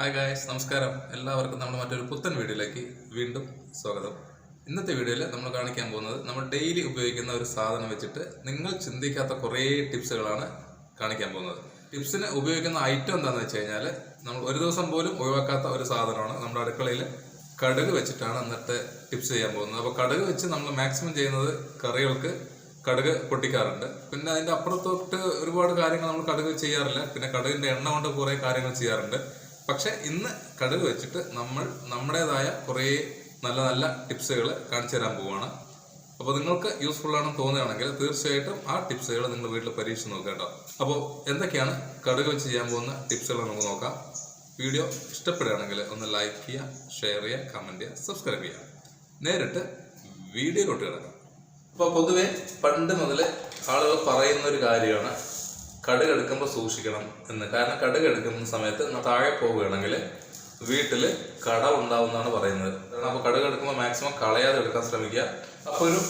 Hi guys നമസ്കാരം. എല്ലാവർക്കും നമ്മൾ മറ്റൊരു പുത്തൻ വീഡിയോയിലേക്ക് വീണ്ടും സ്വാഗതം. ഇന്നത്തെ വീഡിയോയിൽ നമ്മൾ കാണിക്കാൻ പോകുന്നത് നമ്മൾ ഡെയിലി ഉപയോഗിക്കുന്ന ഒരു സാധനം വെച്ചിട്ട് നിങ്ങൾ ചിന്തിക്കാത്ത കുറേ ടിപ്സുകളാണ് കാണിക്കാൻ പോകുന്നത്. ടിപ്സിന് ഉപയോഗിക്കുന്ന ഐറ്റം എന്താണെന്ന് വെച്ച് കഴിഞ്ഞാൽ നമ്മൾ ഒരു ദിവസം പോലും ഒഴിവാക്കാത്ത ഒരു സാധനമാണ് നമ്മുടെ അടുക്കളയിൽ കടുക് വെച്ചിട്ടാണ് ഇന്നത്തെ ടിപ്സ് ചെയ്യാൻ പോകുന്നത്. അപ്പോൾ കടുക് വെച്ച് നമ്മൾ മാക്സിമം ചെയ്യുന്നത് കറികൾക്ക് കടുക് പൊട്ടിക്കാറുണ്ട്. പിന്നെ അതിന്റെ അപ്പുറത്തോട്ട് ഒരുപാട് കാര്യങ്ങൾ നമ്മൾ കടുക് ചെയ്യാറില്ല. പിന്നെ കടുകിന്റെ എണ്ണ കൊണ്ട് കുറേ കാര്യങ്ങൾ ചെയ്യാറുണ്ട്. പക്ഷെ ഇന്ന് കടുക് വെച്ചിട്ട് നമ്മൾ നമ്മുടേതായ കുറേ നല്ല നല്ല ടിപ്സുകൾ കാണിച്ചു തരാൻ പോവുകയാണ് അപ്പോൾ നിങ്ങൾക്ക് യൂസ്ഫുൾ ആണെന്ന് തോന്നുകയാണെങ്കിൽ തീർച്ചയായിട്ടും ആ ടിപ്സുകൾ നിങ്ങൾ വീട്ടിൽ പരീക്ഷിച്ച് നോക്കുക കേട്ടോ. അപ്പോൾ എന്തൊക്കെയാണ് കടുക് വെച്ച് ചെയ്യാൻ പോകുന്ന ടിപ്സുകൾ നമുക്ക് നോക്കാം. വീഡിയോ ഇഷ്ടപ്പെടുകയാണെങ്കിൽ ഒന്ന് ലൈക്ക് ചെയ്യുക ഷെയർ ചെയ്യുക കമന്റ് ചെയ്യുക സബ്സ്ക്രൈബ് ചെയ്യുക. നേരിട്ട് വീഡിയോയിലോട്ട് കിടക്കാം. അപ്പോൾ പൊതുവേ പണ്ട് മുതൽ ആളുകൾ പറയുന്ന ഒരു കാര്യമാണ് കടുക് എടുക്കുമ്പോൾ സൂക്ഷിക്കണം എന്ന്. കാരണം കടുക് എടുക്കുന്ന സമയത്ത് താഴെ പോവുകയാണെങ്കിൽ വീട്ടിൽ കട ഉണ്ടാവുമെന്നാണ് പറയുന്നത്. കാരണം അപ്പോൾ കടുക് എടുക്കുമ്പോൾ മാക്സിമം കളയാതെ എടുക്കാൻ ശ്രമിക്കുക. അപ്പോൾ ഒരു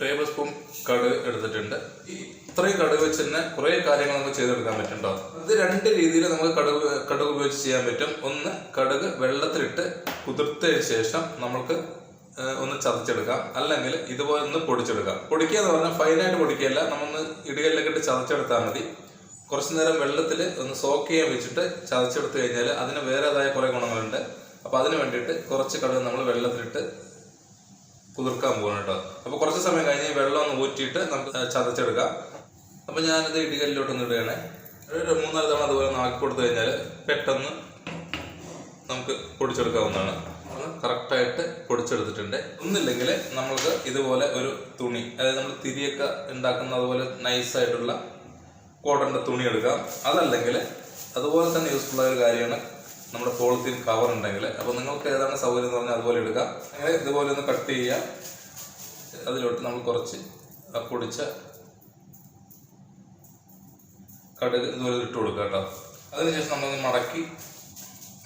ടേബിൾ സ്പൂൺ കടുക് എടുത്തിട്ടുണ്ട്. ഇത്രയും കടുക് വെച്ച് തന്നെ കുറേ കാര്യങ്ങൾ നമുക്ക് ചെയ്തെടുക്കാൻ പറ്റും ഇത് രണ്ട് രീതിയിൽ നമുക്ക് കടുക് കടുക് ഉപയോഗിച്ച് ചെയ്യാൻ പറ്റും. ഒന്ന് കടുക് വെള്ളത്തിലിട്ട് കുതിർത്തതിന് ശേഷം നമുക്ക് ഒന്ന് ചതച്ചെടുക്കാം. അല്ലെങ്കിൽ ഇതുപോലെ ഒന്ന് പൊടിച്ചെടുക്കാം. പൊടിക്കുക എന്ന് പറഞ്ഞാൽ ഫൈനായിട്ട് പൊടിക്കുകയല്ല. നമ്മൊന്ന് ഇടികളിലൊക്കെ ഇട്ട് ചതച്ചെടുത്താൽ മതി. കുറച്ചു നേരം വെള്ളത്തിൽ ഒന്ന് സോക്ക് ചെയ്യാൻ വെച്ചിട്ട് ചതച്ചെടുത്ത് കഴിഞ്ഞാൽ അതിന് വേറേതായ കുറേ ഗുണങ്ങളുണ്ട്. അപ്പോൾ അതിന് വേണ്ടിയിട്ട് കുറച്ച് കടുക് നമ്മൾ വെള്ളത്തിലിട്ട് കുതിർക്കാൻ പോകണം കേട്ടോ. അപ്പോൾ കുറച്ച് സമയം കഴിഞ്ഞ് വെള്ളം ഒന്ന് ഊറ്റിയിട്ട് നമുക്ക് ചതച്ചെടുക്കാം. അപ്പോൾ ഞാനിത് ഇടികല്ലിലോട്ട് ഒന്ന് ഇടുകയാണേ. ഒരു മൂന്നാൽ തവണ അതുപോലെ ഒന്ന് ആക്കി കൊടുത്തു കഴിഞ്ഞാൽ പെട്ടെന്ന് നമുക്ക് പൊടിച്ചെടുക്കാവുന്നതാണ്. കറക്റ്റായിട്ട് പൊടിച്ചെടുത്തിട്ടുണ്ട്. ഒന്നില്ലെങ്കിൽ നമ്മൾക്ക് ഇതുപോലെ ഒരു തുണി അതായത് നമ്മൾ തിരിയൊക്കെ ഉണ്ടാക്കുന്ന അതുപോലെ നൈസായിട്ടുള്ള കോട്ടന്റെ തുണി എടുക്കാം. അതല്ലെങ്കിൽ അതുപോലെ തന്നെ യൂസ്ഫുൾ ആയ ഒരു കാര്യമാണ് നമ്മുടെ പോളിത്തീൻ കവർ ഉണ്ടെങ്കിൽ. അപ്പോൾ നിങ്ങൾക്ക് ഏതാണ് സൗകര്യം എന്ന് പറഞ്ഞാൽ അതുപോലെ എടുക്കാം. അങ്ങനെ ഇതുപോലെ ഒന്ന് കട്ട് ചെയ്യുക. അതിലോട്ട് നമ്മൾ കുറച്ച് പൊടിച്ച കടുക് ഇതുപോലെ ഇട്ട് കൊടുക്കാം കേട്ടോ. അതിനുശേഷം നമ്മളൊന്ന് മടക്കി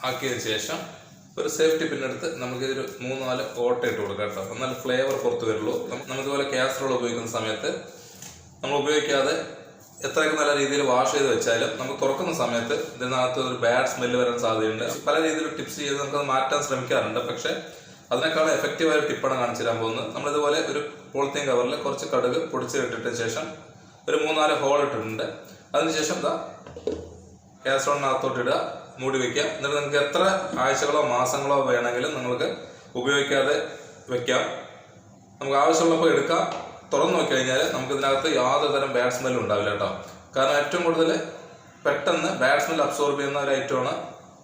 ആക്കിയതിന് ശേഷം ഒരു സേഫ്റ്റി പിന്നെടുത്ത് നമുക്ക് ഇതൊരു മൂന്ന് നാല് ഓട്ട ഇട്ട് കൊടുക്കാം കേട്ടോ. എന്നാൽ ഫ്ലേവർ പുറത്ത് വരുള്ളൂ. നമുക്കിതുപോലെ കാസറോൾ ഉപയോഗിക്കുന്ന സമയത്ത് നമ്മൾ ഉപയോഗിക്കാതെ എത്രയൊക്കെ നല്ല രീതിയിൽ വാഷ് ചെയ്ത് വെച്ചാലും നമുക്ക് തുറക്കുന്ന സമയത്ത് ഇതിനകത്ത് ഒരു ബാഡ് സ്മെല്ല് വരാൻ സാധ്യതയുണ്ട്. പല രീതിയിൽ ടിപ്സ് ചെയ്ത് നമുക്കത് മാറ്റാൻ ശ്രമിക്കാറുണ്ട്. പക്ഷേ അതിനേക്കാളും എഫക്റ്റീവായ ടിപ്പാണ് കാണിച്ചു തരാൻ പോകുന്നത്. നമ്മളിതുപോലെ ഒരു പോളിത്തീൻ കവറിൽ കുറച്ച് കടുക് പൊടിച്ചിട്ടിട്ട ശേഷം ഒരു മൂന്നാൽ ഹോൾ ഇട്ടിട്ടുണ്ട്. അതിനുശേഷം എന്താ കാസറോളിനകത്തോട്ട് ഇടുക. മൂടി വെക്കാം എന്നിട്ട് നിങ്ങൾക്ക് എത്ര ആഴ്ചകളോ മാസങ്ങളോ വേണമെങ്കിലും നിങ്ങൾക്ക് ഉപയോഗിക്കാതെ വെക്കാം. നമുക്ക് ആവശ്യമുള്ളപ്പോൾ എടുക്കാം. തുറന്നു നോക്കി കഴിഞ്ഞാൽ നമുക്ക് ഇതിനകത്ത് യാതൊരു തരം ബാഡ് സ്മെല്ലും ഉണ്ടാവില്ല കേട്ടോ. കാരണം ഏറ്റവും കൂടുതൽ പെട്ടെന്ന് ബാഡ് സ്മെൽ അബ്സോർബ് ചെയ്യുന്ന ഒരു ഐറ്റമാണ്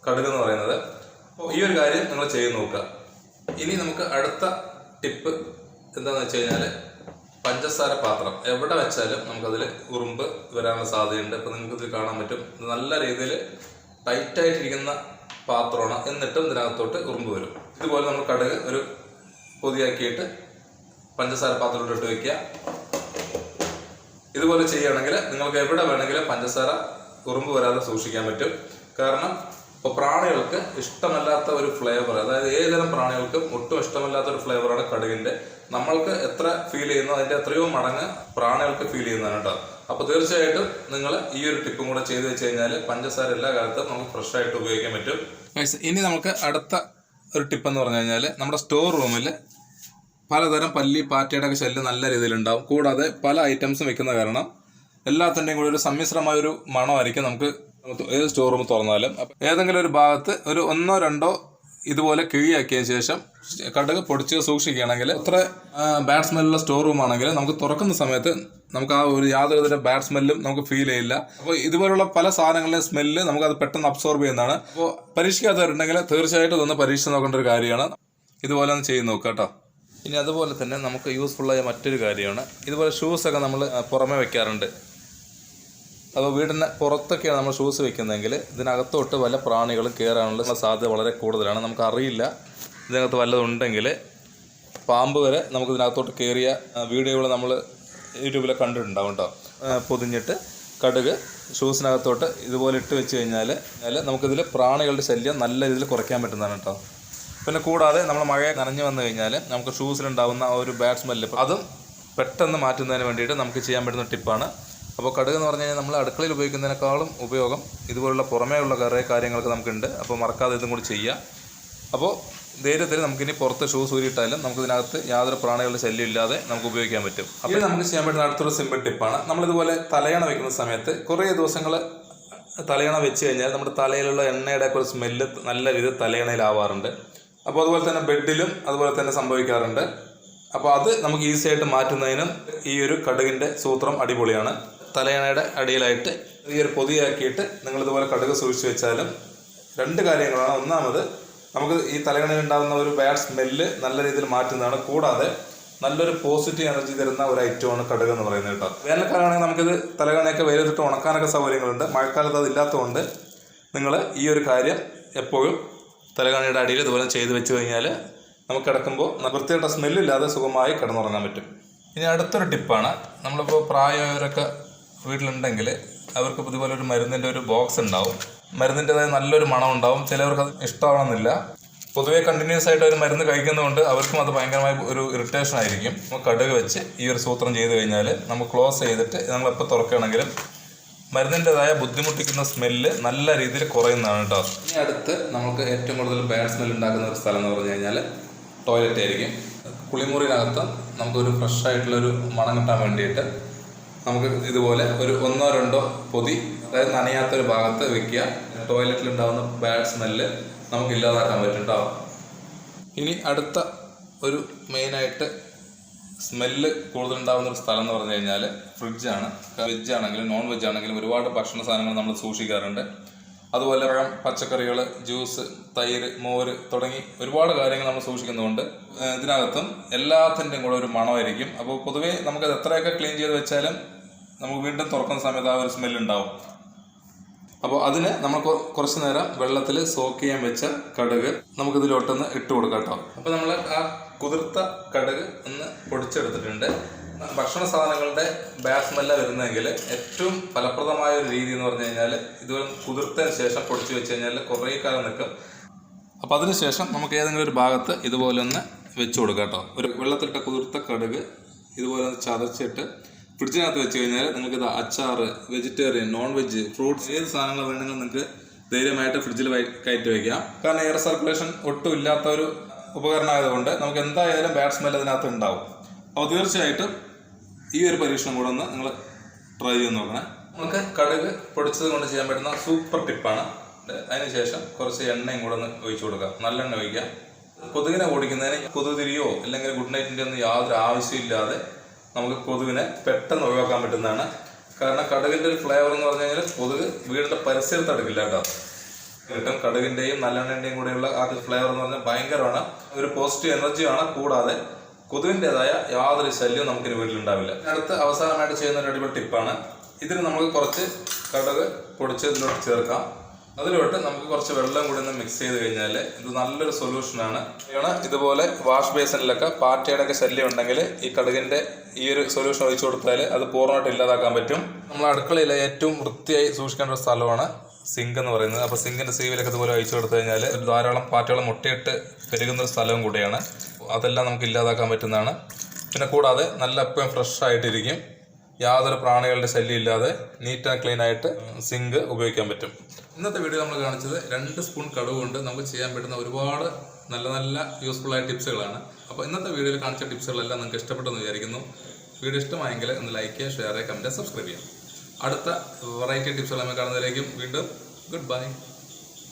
കടുക് എന്ന് പറയുന്നത്. അപ്പോൾ ഈ ഒരു കാര്യം നിങ്ങൾ ചെയ്ത് നോക്കുക. ഇനി നമുക്ക് അടുത്ത ടിപ്പ് എന്താണെന്ന് വെച്ച് കഴിഞ്ഞാൽ പഞ്ചസാര പാത്രം. എവിടെ വെച്ചാലും നമുക്കതിൽ ഉറുമ്പ് വരാനുള്ള സാധ്യതയുണ്ട്. അപ്പോൾ നിങ്ങൾക്ക് ഇത് കാണാൻ പറ്റും. നല്ല രീതിയിൽ ടൈറ്റായിട്ടിരിക്കുന്ന പാത്രമാണ്. എന്നിട്ടും ഇതിനകത്തോട്ട് ഉറുമ്പ് വരും. ഇതുപോലെ നമ്മൾ കടുക് ഒരു പൊതിയാക്കിയിട്ട് പഞ്ചസാര പാത്രത്തിലോട്ട് ഇട്ട് വെക്കുക. ഇതുപോലെ ചെയ്യുകയാണെങ്കിൽ നിങ്ങൾക്ക് എവിടെ വേണമെങ്കിലും പഞ്ചസാര ഉറുമ്പ് വരാതെ സൂക്ഷിക്കാൻ പറ്റും. കാരണം ഇപ്പോൾ പ്രാണികൾക്ക് ഇഷ്ടമല്ലാത്ത ഒരു ഫ്ലേവർ അതായത് ഏതുതരം പ്രാണികൾക്കും ഒട്ടും ഇഷ്ടമല്ലാത്ത ഒരു ഫ്ലേവറാണ് കടുകിന്റെ. നമ്മൾക്ക് എത്ര ഫീൽ ചെയ്യുന്നു അതിന്റെ എത്രയോ മടങ്ങ് പ്രാണികൾക്ക് ഫീൽ ചെയ്യുന്നതാണ് കേട്ടോ. അപ്പോൾ തീർച്ചയായിട്ടും നിങ്ങൾ ഈ ഒരു ടിപ്പും കൂടെ ചെയ്ത് വെച്ച് കഴിഞ്ഞാൽ പഞ്ചസാര എല്ലാ കാലത്തും നമുക്ക് ഫ്രഷ് ആയിട്ട് ഉപയോഗിക്കാൻ പറ്റും. ഇനി നമുക്ക് അടുത്ത ഒരു ടിപ്പ് എന്ന് പറഞ്ഞു കഴിഞ്ഞാൽ നമ്മുടെ സ്റ്റോർ റൂമിൽ പലതരം പല്ലി പാറ്റയുടെ ഒക്കെ ശല്യം നല്ല രീതിയിലുണ്ടാവും കൂടാതെ പല ഐറ്റംസും വെക്കുന്ന കാരണം എല്ലാത്തിന്റെയും കൂടി ഒരു സമ്മിശ്രമായ ഒരു മണമായിരിക്കും നമുക്ക് ഏത് സ്റ്റോർ റൂം തുറന്നാലും. ഏതെങ്കിലും ഒരു ഭാഗത്ത് ഒരു ഒന്നോ രണ്ടോ ഇതുപോലെ കിഴിയാക്കിയതിന് ശേഷം കടുക് പൊടിച്ച് സൂക്ഷിക്കുകയാണെങ്കിൽ അത്ര ബാഡ് സ്മെല്ലുള്ള സ്റ്റോർ റൂം ആണെങ്കിൽ നമുക്ക് തുറക്കുന്ന സമയത്ത് നമുക്ക് ആ ഒരു യാതൊരു തരം ബാഡ് സ്മെല്ലും നമുക്ക് ഫീൽ ചെയ്യില്ല. അപ്പോൾ ഇതുപോലുള്ള പല സാധനങ്ങളുടെ സ്മെല്ല് നമുക്ക് അത് പെട്ടെന്ന് അബ്സോർബ് ചെയ്യുന്നതാണ്. അപ്പോൾ പരീക്ഷിക്കാത്തവരുണ്ടെങ്കിൽ തീർച്ചയായിട്ടും ഇതൊന്ന് പരീക്ഷിച്ച് നോക്കേണ്ട ഒരു കാര്യമാണ്. ഇതുപോലെ ഒന്ന് ചെയ്ത് നോക്കുക കേട്ടോ. ഇനി അതുപോലെ തന്നെ നമുക്ക് യൂസ്ഫുള്ളായ മറ്റൊരു കാര്യമാണ്. ഇതുപോലെ ഷൂസൊക്കെ നമ്മൾ പുറമേ വെക്കാറുണ്ട്. അപ്പോൾ വീടിന് പുറത്തൊക്കെയാണ് നമ്മൾ ഷൂസ് വെക്കുന്നതെങ്കിൽ ഇതിനകത്തോട്ട് വല്ല പ്രാണികളും കയറാനുള്ള സാധ്യത വളരെ കൂടുതലാണ്. നമുക്കറിയില്ല. ഇതിനകത്ത് വല്ലതുണ്ടെങ്കിൽ പാമ്പ് വരെ നമുക്ക് ഇതിനകത്തോട്ട് കയറിയ വീഡിയോകൾ നമ്മൾ യൂട്യൂബിൽ കണ്ടിട്ടുണ്ടാവും കേട്ടോ. പൊതിഞ്ഞിട്ട് കടുക് ഷൂസിനകത്തോട്ട് ഇതുപോലെ ഇട്ട് വെച്ച് കഴിഞ്ഞാൽ നമുക്കിതിൽ പ്രാണികളുടെ ശല്യം നല്ല രീതിയിൽ കുറയ്ക്കാൻ പറ്റുന്നതാണ് കേട്ടോ. പിന്നെ കൂടാതെ നമ്മൾ മഴ നനഞ്ഞു വന്നു കഴിഞ്ഞാൽ നമുക്ക് ഷൂസിലുണ്ടാവുന്ന ഒരു ബാഡ് സ്മെല്ല് അതും പെട്ടെന്ന് മാറ്റുന്നതിന് വേണ്ടിയിട്ട് നമുക്ക് ചെയ്യാൻ പറ്റുന്ന ടിപ്പാണ് അപ്പോൾ കടുക് എന്ന് പറഞ്ഞു കഴിഞ്ഞാൽ നമ്മൾ അടുക്കളയിൽ ഉപയോഗിക്കുന്നതിനേക്കാളും ഉപയോഗം ഇതുപോലുള്ള പുറമേ ഉള്ള കുറേ കാര്യങ്ങൾക്ക് നമുക്കുണ്ട്. അപ്പോൾ മറക്കാതെ ഇതും കൂടി ചെയ്യുക അപ്പോൾ ധൈര്യത്തിൽ നമുക്കിനി പുറത്ത് ഷൂസ് ഊരിയിട്ടാലും നമുക്ക് ഇതിനകത്ത് യാതൊരു പ്രാണികളുടെ ശല്യം ഇല്ലാതെ നമുക്ക് ഉപയോഗിക്കാൻ പറ്റും. അപ്പോൾ നമുക്ക് ചെയ്യാൻ പറ്റുന്ന അടുത്തൊരു സിമ്പിൾ ടിപ്പാണ് നമ്മളിതുപോലെ തലയണ വെക്കുന്ന സമയത്ത് കുറേ ദിവസങ്ങൾ തലയണ വെച്ച് കഴിഞ്ഞാൽ നമ്മുടെ തലയിലുള്ള എണ്ണയുടെ ഒക്കെ ഒരു സ്മെല്ല് നല്ല രീതിയിൽ തലയണയിലാവാറുണ്ട്. അപ്പോൾ അതുപോലെ തന്നെ ബെഡിലും അതുപോലെ തന്നെ സംഭവിക്കാറുണ്ട്. അപ്പോൾ അത് നമുക്ക് ഈസി ആയിട്ട് മാറ്റുന്നതിനും ഈ ഒരു കടുകിന്റെ സൂത്രം അടിപൊളിയാണ്. തലയണയുടെ അടിയിലായിട്ട് ഈ ഒരു പൊതിയാക്കിയിട്ട് നിങ്ങളിതുപോലെ കടുക് സൂക്ഷിച്ച് വെച്ചാലും രണ്ട് കാര്യങ്ങളാണ്. ഒന്നാമത് നമുക്ക് ഈ തലയണയിൽ ഉണ്ടാകുന്ന ഒരു ബാഡ് സ്മെല്ല് നല്ല രീതിയിൽ മാറ്റുന്നതാണ്. കൂടാതെ നല്ലൊരു പോസിറ്റീവ് എനർജി തരുന്ന ഒരു ഐറ്റമാണ് കടുക് എന്ന് പറയുന്നത് കേട്ടോ. വേനൽക്കാലമാണെങ്കിൽ നമുക്കിത് തലകണയൊക്കെ വെയിലത്തിട്ട് ഉണക്കാനൊക്കെ സൗകര്യങ്ങളുണ്ട്. മഴക്കാലത്ത് അതില്ലാത്തതുകൊണ്ട് നിങ്ങൾ ഈ ഒരു കാര്യം എപ്പോഴും തലകണയുടെ അടിയിൽ ഇതുപോലെ ചെയ്ത് വെച്ച് കഴിഞ്ഞാൽ നമുക്ക് കിടക്കുമ്പോൾ വൃത്തിയായിട്ട സ്മെല്ലില്ലാതെ സുഖമായി കിടന്നുറങ്ങാൻ പറ്റും. ഇനി അടുത്തൊരു ടിപ്പാണ് നമ്മളിപ്പോൾ പ്രായമായവരൊക്കെ വീട്ടിലുണ്ടെങ്കിൽ അവർക്ക് ഇതുപോലെ ഒരു മരുന്നിന്റെ ഒരു ബോക്സ് ഉണ്ടാവും. മരുന്നിന്റെതായ നല്ലൊരു മണം ഉണ്ടാവും ചിലവർക്ക് അത് ഇഷ്ടമാണെന്നില്ല. പൊതുവെ കണ്ടിന്യൂസ് ആയിട്ട് ഒരു മരുന്ന് കഴിക്കുന്നതുകൊണ്ട് അവർക്കും അത് ഭയങ്കരമായ ഒരു ഇറിറ്റേഷൻ ആയിരിക്കും. കടുക് വെച്ച് ഈ ഒരു സൂത്രം ചെയ്ത് കഴിഞ്ഞാൽ നമ്മൾ ക്ലോസ് ചെയ്തിട്ട് നമ്മൾ എപ്പോൾ തുറക്കുകയാണെങ്കിലും മരുന്നിന്റെതായ ബുദ്ധിമുട്ടിക്കുന്ന സ്മെല്ല് നല്ല രീതിയിൽ കുറയുന്നതാണ് കേട്ടോ. ഇനി അടുത്ത് നമുക്ക് ഏറ്റവും കൂടുതൽ ബാഡ് സ്മെൽ ഉണ്ടാക്കുന്ന ഒരു സ്ഥലം എന്ന് പറഞ്ഞു കഴിഞ്ഞാൽ ടോയ്ലറ്റ് ആയിരിക്കും. കുളിമുറിനകത്ത് നമുക്കൊരു ഫ്രഷ് ആയിട്ടുള്ള ഒരു മണം കിട്ടാൻ വേണ്ടിയിട്ട് നമുക്ക് ഇതുപോലെ ഒരു ഒന്നോ രണ്ടോ പൊതി അതായത് നനയാത്തൊരു ഭാഗത്ത് വെക്കുക. ടോയ്ലറ്റിൽ ഉണ്ടാകുന്ന ബാഡ് സ്മെല്ല് നമുക്ക് ഇല്ലാതാക്കാൻ പറ്റും ഇനി അടുത്ത ഒരു മെയിനായിട്ട് സ്മെല്ല് കൂടുതലുണ്ടാകുന്ന ഒരു സ്ഥലം എന്ന് പറഞ്ഞു കഴിഞ്ഞാൽ ഫ്രിഡ്ജാണ് വെജ് ആണെങ്കിലും നോൺ വെജ് ആണെങ്കിലും ഒരുപാട് ഭക്ഷണ സാധനങ്ങൾ നമ്മൾ സൂക്ഷിക്കാറുണ്ട്. അതുപോലെ പഴം പച്ചക്കറികൾ ജ്യൂസ് തൈര് മോര് തുടങ്ങി ഒരുപാട് കാര്യങ്ങൾ നമ്മൾ സൂക്ഷിക്കുന്നുണ്ട്. ഇതിനകത്തും എല്ലാത്തിന്റെയും കൂടെ ഒരു മണമായിരിക്കും. അപ്പോൾ പൊതുവേ നമുക്കത് എത്രയൊക്കെ ക്ലീൻ ചെയ്ത് വെച്ചാലും നമുക്ക് വീണ്ടും തുറക്കുന്ന സമയത്ത് ആ ഒരു സ്മെല്ല് ഉണ്ടാവും. അപ്പോൾ അതിന് നമ്മൾ കുറച്ച് നേരം വെള്ളത്തിൽ സോക്ക് ചെയ്യാൻ വെച്ച കടുക് നമുക്കിതിലോട്ടൊന്ന് ഇട്ട് കൊടുക്കാം കേട്ടോ. അപ്പോൾ നമ്മൾ ആ കുതിർത്ത കടുക് ഒന്ന് പൊടിച്ചെടുത്തിട്ടുണ്ട്. ഭക്ഷണ സാധനങ്ങളുടെ ബാഡ് വരുന്നതെങ്കിൽ ഏറ്റവും ഫലപ്രദമായ ഒരു രീതി എന്ന് പറഞ്ഞു കഴിഞ്ഞാൽ ഇത് കുതിർത്തതിന് ശേഷം പൊടിച്ച് വെച്ച് കഴിഞ്ഞാൽ കുറേ കാലം നിൽക്കും. അപ്പോൾ അതിനുശേഷം നമുക്ക് ഏതെങ്കിലും ഒരു ഭാഗത്ത് ഇതുപോലെ ഒന്ന് വെച്ച് കൊടുക്കാം കേട്ടോ. ഒരു വെള്ളത്തിലിട്ട കുതിർത്ത കടുക് ഇതുപോലെ ഒന്ന് ചതച്ചിട്ട് ഫ്രിഡ്ജിനകത്ത് വെച്ച് കഴിഞ്ഞാൽ നിങ്ങൾക്ക് ഇത് അച്ചാറ് വെജിറ്റേറിയൻ നോൺ വെജ് ഫ്രൂട്ട്സ് ഏത് സാധനങ്ങൾ വേണമെങ്കിലും നിങ്ങൾക്ക് ധൈര്യമായിട്ട് ഫ്രിഡ്ജിൽ കയറ്റി വയ്ക്കാം. കാരണം എയർ സർക്കുലേഷൻ ഒട്ടും ഇല്ലാത്ത ഒരു ഉപകരണമായതുകൊണ്ട് നമുക്ക് എന്തായാലും ബാഡ് സ്മെൽ അതിനകത്ത് ഉണ്ടാവും. അപ്പോൾ തീർച്ചയായിട്ടും ഈ ഒരു പരീക്ഷണം കൂടെ ഒന്ന് നിങ്ങൾ ട്രൈ ചെയ്ത് നോക്കണേ. നമുക്ക് കടുക് പൊടിച്ചത് കൊണ്ട് ചെയ്യാൻ പറ്റുന്ന സൂപ്പർ ടിപ്പാണ് അതിനുശേഷം കുറച്ച് എണ്ണയും കൂടെ ഒന്ന് ഒഴിച്ചു കൊടുക്കുക നല്ലെണ്ണ ഒഴിക്കുക. കൊതുകിനെ ഓടിക്കുന്നതിന് കൊതുതിരിയോ അല്ലെങ്കിൽ ഗുഡ് നൈറ്റിന്റെ ഒന്നും യാതൊരു ആവശ്യമില്ലാതെ നമുക്ക് കൊതുകിനെ പെട്ടെന്ന് ഒഴിവാക്കാൻ പറ്റുന്നതാണ്. കാരണം കടുകിന്റെ ഒരു ഫ്ലേവർ എന്ന് പറഞ്ഞു കഴിഞ്ഞാൽ കൊതുക് വീടിന്റെ പരിസരത്ത് അടുക്കില്ല കേട്ടോ. കിട്ടും കടുകിന്റെയും നല്ലെണ്ണേന്റെയും കൂടെയുള്ള ആ ഫ്ലേവർ എന്ന് പറഞ്ഞാൽ ഭയങ്കരമാണ്. ഒരു പോസിറ്റീവ് എനർജിയാണ് കൂടാതെ കൊതുകിന്റെതായ യാതൊരു ശല്യവും നമുക്കിനി വീട്ടിലുണ്ടാവില്ല. അടുത്ത് അവസാനമായിട്ട് ചെയ്യുന്ന ഒരു അടിപൊളി ടിപ്പാണ്. ഇതിന് നമുക്ക് കുറച്ച് കടക് പൊടിച്ച് ഇതിലോട്ട് ചേർക്കാം. അതിലോട്ട് നമുക്ക് കുറച്ച് വെള്ളം കൂടി ഒന്ന് മിക്സ് ചെയ്ത് കഴിഞ്ഞാൽ ഇത് നല്ലൊരു സൊല്യൂഷനാണ് ഇതുപോലെ വാഷ് ബേസിനിലൊക്കെ പാറ്റയുടെയൊക്കെ ശല്യം ഉണ്ടെങ്കിൽ ഈ കടുകിന്റെ ഈ ഒരു സൊല്യൂഷൻ ഒഴിച്ചു കൊടുത്താൽ അത് പൂർണമായിട്ട് ഇല്ലാതാക്കാൻ പറ്റും. നമ്മൾ അടുക്കളയിലെ ഏറ്റവും വൃത്തിയായി സൂക്ഷിക്കേണ്ട ഒരു സ്ഥലമാണ് സിങ്ക് എന്ന് പറയുന്നത്. അപ്പോൾ സിങ്കിന്റെ സീവിലൊക്കെ ഇതുപോലെ അയച്ചു കൊടുത്തു കഴിഞ്ഞാൽ ധാരാളം പാറ്റകൾ മുട്ടയിട്ട് പെരുകുന്ന ഒരു സ്ഥലവും കൂടിയാണ്. അതെല്ലാം നമുക്ക് ഇല്ലാതാക്കാൻ പറ്റുന്നതാണ്. പിന്നെ കൂടാതെ നല്ല എപ്പോഴും ഫ്രഷ് ആയിട്ടിരിക്കും. യാതൊരു പ്രാണികളുടെ ശല്യം ഇല്ലാതെ നീറ്റ് ആൻഡ് ക്ലീൻ ആയിട്ട് സിങ്ക് ഉപയോഗിക്കാൻ പറ്റും. ഇന്നത്തെ വീഡിയോ നമ്മൾ കാണിച്ചത് രണ്ട് സ്പൂൺ കടുവ് കൊണ്ട് നമുക്ക് ചെയ്യാൻ പറ്റുന്ന ഒരുപാട് നല്ല നല്ല യൂസ്ഫുൾ ആയ ടിപ്സുകളാണ്. അപ്പോൾ ഇന്നത്തെ വീഡിയോയിൽ കാണിച്ച ടിപ്സുകളെല്ലാം നിങ്ങൾക്ക് ഇഷ്ടപ്പെട്ടെന്ന് വിചാരിക്കുന്നു. വീഡിയോ ഇഷ്ടമായെങ്കിൽ ഒന്ന് ലൈക്ക് ചെയ്യുക ഷെയർ ചെയ്യുക കമന്റ് സബ്സ്ക്രൈബ് ചെയ്യാം അടുത്ത വെറൈറ്റി ടിപ്സുകൾ നമ്മൾ കാണുന്നതിലേക്കും വീണ്ടും ഗുഡ് ബൈ